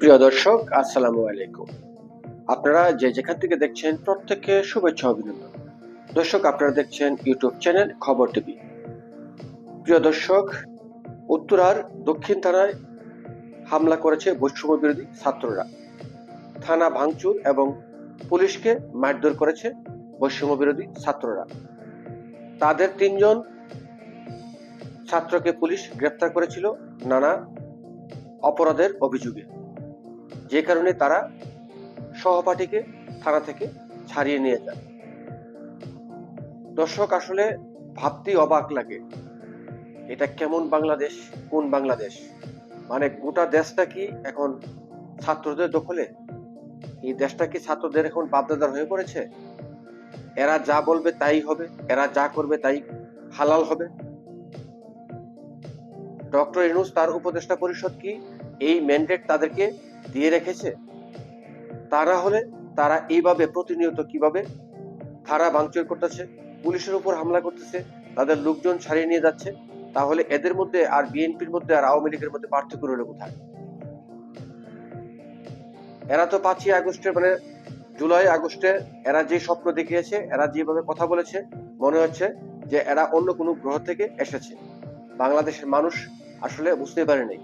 প্রিয় দর্শক, আসসালামু আলাইকুম। আপনারা যে যেখান থেকে দেখছেন প্রত্যেককে শুভেচ্ছা অভিনন্দন। দর্শক, আপনারা দেখছেন ইউটিউব চ্যানেল খবর টিভি। প্রিয় দর্শক উত্তরার দক্ষিণ থানায় হামলা করেছে বৈষম্য বিরোধী ছাত্ররা। থানা ভাঙচুর এবং পুলিশকে মারধর করেছে বৈষম্য বিরোধী ছাত্ররা। তাদের তিনজন ছাত্রকে পুলিশ গ্রেপ্তার করেছিল নানা অপরাধের অভিযোগে। যে কারণে তারা সহপাঠীকে থানা থেকে ছাড়িয়ে নিয়ে যায়। দর্শক, আসলে ভাবতেই অবাক লাগে, এটা কেমন বাংলাদেশ, কোন বাংলাদেশ? মানে গোটা দেশটা কি এখন ছাত্রদের দখলে? এই দেশটা কি ছাত্রদের এখন বাপদাদার হয়ে পড়েছে? এরা যা বলবে তাই হবে, এরা যা করবে তাই হালাল হবে। ডক্টর ইনুস তার উপদেষ্টা পরিষদ কি এই ম্যান্ডেট তাদেরকে দিয়ে রেখেছে। তারা হলে তারা এইভাবে প্রতিনিয়ত কীভাবে থানা ভাঙচুর করতেছে, পুলিশের উপর হামলা করতেছে, তাদের লোকজন ছাড়িয়ে নিয়ে যাচ্ছে, তাহলে এদের মধ্যে আর বিএনপির মধ্যে আর আওয়ামী লীগের মধ্যে পার্থক্য রইল কোথায়? এরা তো পাঁচই আগস্টে মানে জুলাই আগস্টে এরা যে স্বপ্ন দেখিয়েছে, এরা যেভাবে কথা বলেছে, মনে হচ্ছে যে এরা অন্য কোনো গ্রহ থেকে এসেছে। বাংলাদেশের মানুষ আসলে বুঝতে পারেনি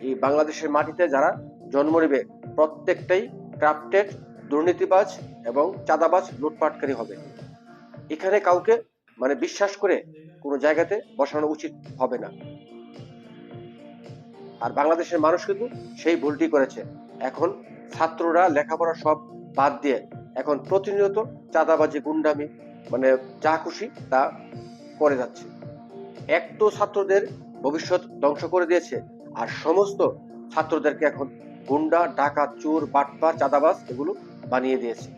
এই বাংলাদেশের মাটিতে যারা জন্ম নেবে, প্রত্যেকটাই ক্রাফটেড দুর্নীতিবাজ এবং চাঁদাবাজ লুটপাটকারী হবে। এখানে কাউকে মানে বিশ্বাস করে কোনো জায়গাতে বসানো উচিত হবে না। আর বাংলাদেশের মানুষ কিন্তু সেই ভুলটি করেছে। এখন ছাত্ররা লেখাপড়া সব বাদ দিয়ে এখন প্রতিনিয়ত চাঁদাবাজি, গুন্ডামি মানে যা খুশি তা করে যাচ্ছে। এক তো ছাত্রদের ভবিষ্যৎ ধ্বংস করে দিয়েছে। আর সমস্ত ছাত্রদেরকে এখন গুন্ডা, ডাকাত, চোর বাটপা চাঁদাবাজ এগুলো বানিয়ে দিয়েছে।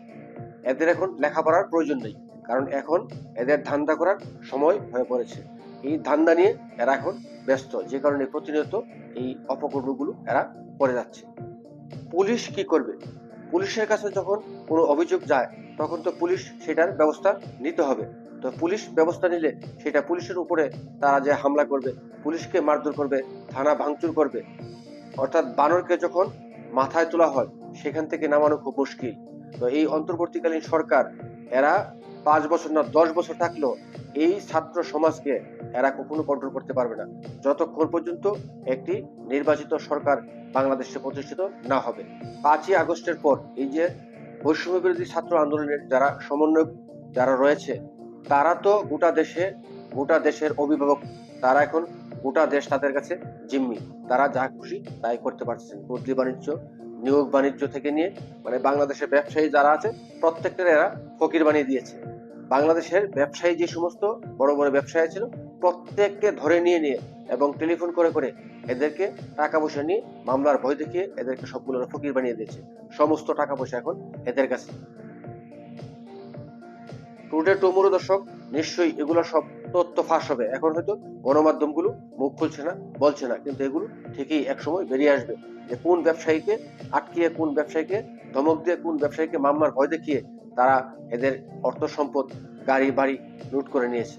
এদের এখন লেখাপড়ার প্রয়োজন নেই, কারণ এখন এদের ধান্দা করার সময় হয়ে পড়েছে। এই ধান্দা নিয়ে এরা এখন ব্যস্ত, যে কারণে প্রতিনিয়ত এই অপকর্মগুলো এরা করে যাচ্ছে। পুলিশ কি করবে? পুলিশের কাছে যখন কোনো অভিযোগ যায়, তখন তো পুলিশ সেটার ব্যবস্থা নিতে হবে। তো পুলিশ ব্যবস্থা নিলে সেটা পুলিশের উপরে তারা যে হামলা করবে, পুলিশকে মারধর করবে, থানা ভাঙচুর করবে। অর্থাৎ বানরকে যখন মাথায় তোলা হয়, সেখান থেকে নামানো খুব মুশকিল। তো এই অন্তর্বর্তীকালীন সরকার, এরা পাঁচ বছর না, দশ বছর থাকলেও এই ছাত্র সমাজকে এরা কখনো কন্ট্রোল করতে পারবে না। যতক্ষণ পর্যন্ত একটি নির্বাচিত সরকার বাংলাদেশে প্রতিষ্ঠিত না হবে। পাঁচই আগস্টের পর এই যে বৈষম্য বিরোধী ছাত্র আন্দোলনের যারা সমন্বয়ক যারা রয়েছে তারা তো গোটা দেশে, গোটা দেশের অভিভাবক, তারা এখন গোটা দেশ তাদের কাছে জিম্মি। তারা যা খুশি তাই করতে পারছেন বদলি বাণিজ্য, নিয়োগ বাণিজ্য থেকে নিয়ে মানে বাংলাদেশের ব্যবসায়ী যারা আছে প্রত্যেকটা এরা ফকির বানিয়ে দিয়েছে। বাংলাদেশের ব্যবসায়ী যে সমস্ত বড় বড় ব্যবসায়ী ছিল, প্রত্যেককে ধরে নিয়ে নিয়ে এবং টেলিফোন করে করে এদেরকে টাকা পয়সা নিয়ে মামলার ভয় দেখিয়ে এদেরকে সবগুলো ফকির বানিয়ে দিয়েছে। সমস্ত টাকা পয়সা এখন এদের কাছে। টুডে টুমুরো দর্শক, নিশ্চয়ই এগুলো সব তথ্য ফাঁস হবে। এখন হয়তো গণমাধ্যমগুলো মুখ খুলছে না, বলছে না, কিন্তু এগুলো ঠিকই একসময় বেরিয়ে আসবে। যে কোন ব্যবসায়ীকে আটকিয়ে, কোন ব্যবসায়ীকে ধমক দিয়ে, কোন ব্যবসায়ীকে মামলার ভয় দেখিয়ে তারা এদের অর্থ সম্পদ গাড়ি বাড়ি লুট করে নিয়েছে।